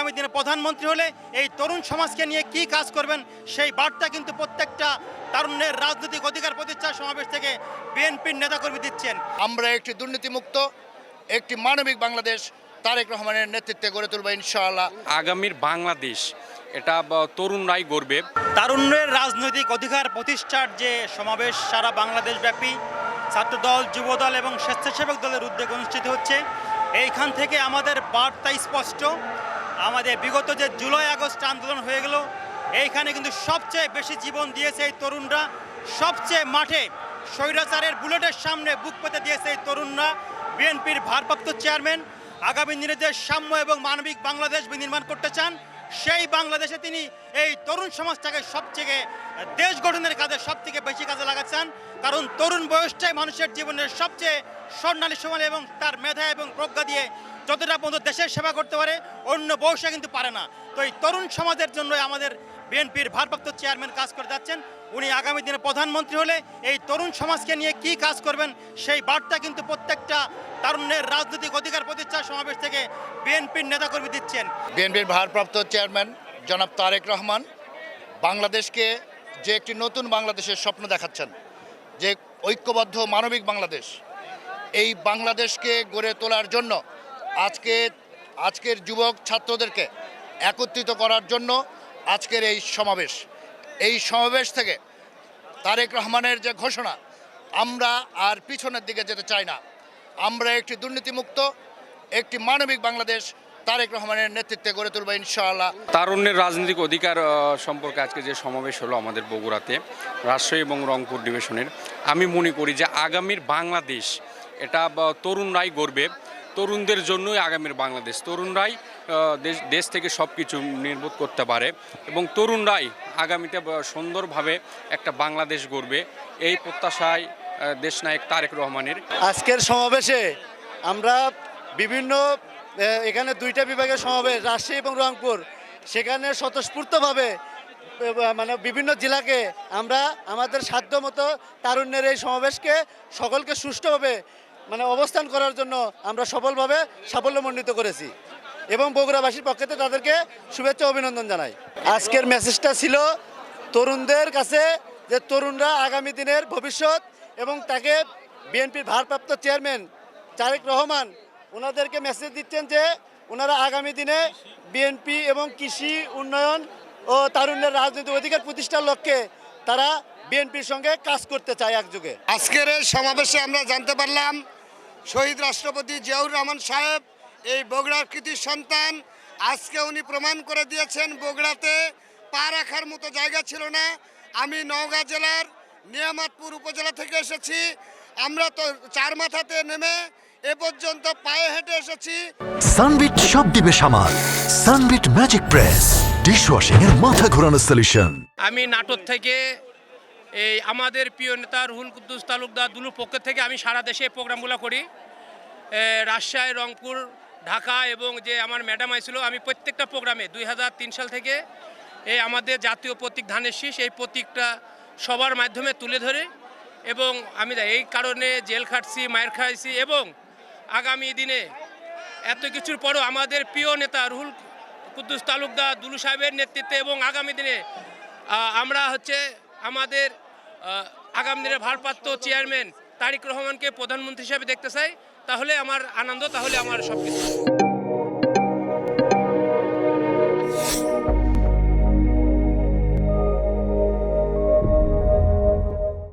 আগামী দিনে প্রধানমন্ত্রী হলে এই তরুণ সমাজকে নিয়ে কি কাজ করবেন সেই বার্তা কিন্তু প্রত্যেকটা তারুণ্যের রাজনৈতিক অধিকার প্রতিষ্ঠা সমাবেশ থেকে বিএনপির নেতাকর্মী দিচ্ছেন। আমরা একটি দুর্নীতিমুক্ত একটি মানবিক বাংলাদেশ তারেক রহমানের নেতৃত্বে গড়ে তুলব ইনশাআল্লাহ। আগামীর বাংলাদেশ এটা তরুণরাই গড়বে। তারুণ্যের রাজনৈতিক অধিকার প্রতিষ্ঠার যে সমাবেশ সারা বাংলাদেশ ব্যাপী ছাত্রদল যুবদল এবং স্বেচ্ছাসেবক দলের উদ্যোগে অনুষ্ঠিত হচ্ছে এইখান থেকে আমাদের বার্তা স্পষ্ট। আমাদের বিগত যে জুলাই আগস্ট আন্দোলন হয়ে গেল, এইখানে কিন্তু সবচেয়ে বেশি জীবন দিয়েছে এই তরুণরা। সবচেয়ে মাঠে স্বৈরাচারের বুলেটের সামনে বুক পেতে দিয়েছে এই তরুণরা। বিএনপির ভারপ্রাপ্ত চেয়ারম্যান আগামী দিনে যে সাম্য এবং মানবিক বাংলাদেশ বিনির্মাণ করতে চান, সেই বাংলাদেশে তিনি এই তরুণ সমাজটাকে সবথেকে দেশ গঠনের কাজে সব থেকে বেশি কাজে লাগাচ্ছেন। কারণ তরুণ বয়সটাই মানুষের জীবনের সবচেয়ে স্বর্ণালী সময় এবং তার মেধা এবং প্রজ্ঞা দিয়ে যতটা পর্যন্ত দেশের সেবা করতে পারে, অন্য বয়সে কিন্তু পারে না। তো এই তরুণ সমাজের জন্য আমাদের বিএনপির ভারপ্রাপ্ত চেয়ারম্যান কাজ করে যাচ্ছেন। উনি আগামী দিনে প্রধানমন্ত্রী হলে এই তরুণ সমাজকে নিয়ে কি কাজ করবেন, সেই বার্তা কিন্তু প্রত্যেকটা তারুণ্যের রাজনৈতিক অধিকার প্রতিষ্ঠা সমাবেশ থেকে বিএনপির নেতাকর্মী দিচ্ছেন। বিএনপির ভারপ্রাপ্ত চেয়ারম্যান জনাব তারেক রহমান বাংলাদেশকে যে একটি নতুন বাংলাদেশের স্বপ্ন দেখাচ্ছেন, যে ঐক্যবদ্ধ মানবিক বাংলাদেশ, এই বাংলাদেশকে গড়ে তোলার জন্য আজকে, আজকের যুবক ছাত্রদেরকে একত্রিত করার জন্য আজকের এই সমাবেশ। এই সমাবেশ থেকে তারেক রহমানের যে ঘোষণা, আমরা আর পিছনের দিকে যেতে চাই না। আমরা একটি দুর্নীতিমুক্ত, একটি মানবিক বাংলাদেশ তারেক রহমানের নেতৃত্বে গড়ে তুলব ইনশাআল্লাহ। তারুণ্যের রাজনৈতিক অধিকার সম্পর্কে আজকে যে সমাবেশ হলো আমাদের বগুড়াতে, রাজশাহী এবং রংপুর ডিভিশনের আমি মনে করি যে আগামীর বাংলাদেশ, এটা তরুণরাই গড়বে। তরুণদের জন্যই আগামীর বাংলাদেশ। তরুণরাই দেশ দেশ থেকে সব কিছু নির্বোধ করতে পারে এবং তরুণরাই আগামীতে সুন্দরভাবে একটা বাংলাদেশ গড়বে। এই প্রত্যাশায় দেশনায়ক তারেক রহমানের। আজকের সমাবেশে আমরা বিভিন্ন এখানে দুইটা বিভাগের সমাবেশ, রাজশাহী এবং রংপুর। সেখানে স্বতঃস্ফূর্তভাবে মানে বিভিন্ন জেলাকে আমরা আমাদের সাধ্য মতো তারুণ্যের এই সমাবেশকে সকলকে সুষ্ঠুভাবে মানে অবস্থান করার জন্য আমরা সফলভাবে সাফল্যমণ্ডিত করেছি এবং বগুড়াবাসীর পক্ষে তাদেরকে শুভেচ্ছা অভিনন্দন জানাই। আজকের মেসেজটা ছিল তরুণদের কাছে যে তরুণরা আগামী দিনের ভবিষ্যৎ এবং তাকে বিএনপির ভারপ্রাপ্ত চেয়ারম্যান তারেক রহমান ওনাদেরকে মেসেজ দিচ্ছেন যে ওনারা আগামী দিনে বিএনপি এবং কৃষি উন্নয়ন ও তারুণ্যের রাজনৈতিক অধিকার প্রতিষ্ঠার লক্ষ্যে তারা বিএনপির সঙ্গে কাজ করতে চায় একযোগে। আজকের এই সমাবেশে আমরা জানতে পারলাম শহীদ রাষ্ট্রপতি জিয়াউর রহমান সাহেব এই বগুড়ার কৃতি সন্তান আজকে উনি প্রমাণ করে দিয়েছেন বগুড়াতে পা রাখার মতো জায়গা ছিল না। আমি নওগাঁ জেলার নিয়ামতপুর উপজেলা থেকে এসেছি। আমরা তো চার মাথাতে নেমে এ পর্যন্ত পায়ে হেঁটে এসেছি। সানবিট সব দিবে সামাল। Sunbit magic press. ডিশওয়াশিং এর মাথা ঘোরানো সলিউশন আমি নাটোর থেকে এই আমাদের প্রিয় নেতা রুহুল কুদ্দুস তালুকদার দুলুর পক্ষ থেকে আমি সারা দেশে এই প্রোগ্রামগুলো করি। রাজশাহী, রংপুর, ঢাকা এবং যে আমার ম্যাডাম আইছিল, আমি প্রত্যেকটা প্রোগ্রামে দুই হাজার তিন সাল থেকে এই আমাদের জাতীয় প্রতীক ধানের শীষ এই প্রতীকটা সবার মাধ্যমে তুলে ধরে এবং আমি এই কারণে জেল খাটছি, মায়ের খাইছি এবং আগামী দিনে এত কিছুর পরও আমাদের প্রিয় নেতা রুহুল কুদ্দুস তালুকদার দুলু সাহেবের নেতৃত্বে এবং আগামী দিনে আমরা হচ্ছে আমাদের আগাম দিনের ভারপ্রাপ্ত চেয়ারম্যান তারিক রহমানকে প্রধানমন্ত্রী হিসাবে দেখতে চাই, তাহলে আমার আনন্দ, তাহলে আমার সব কিছু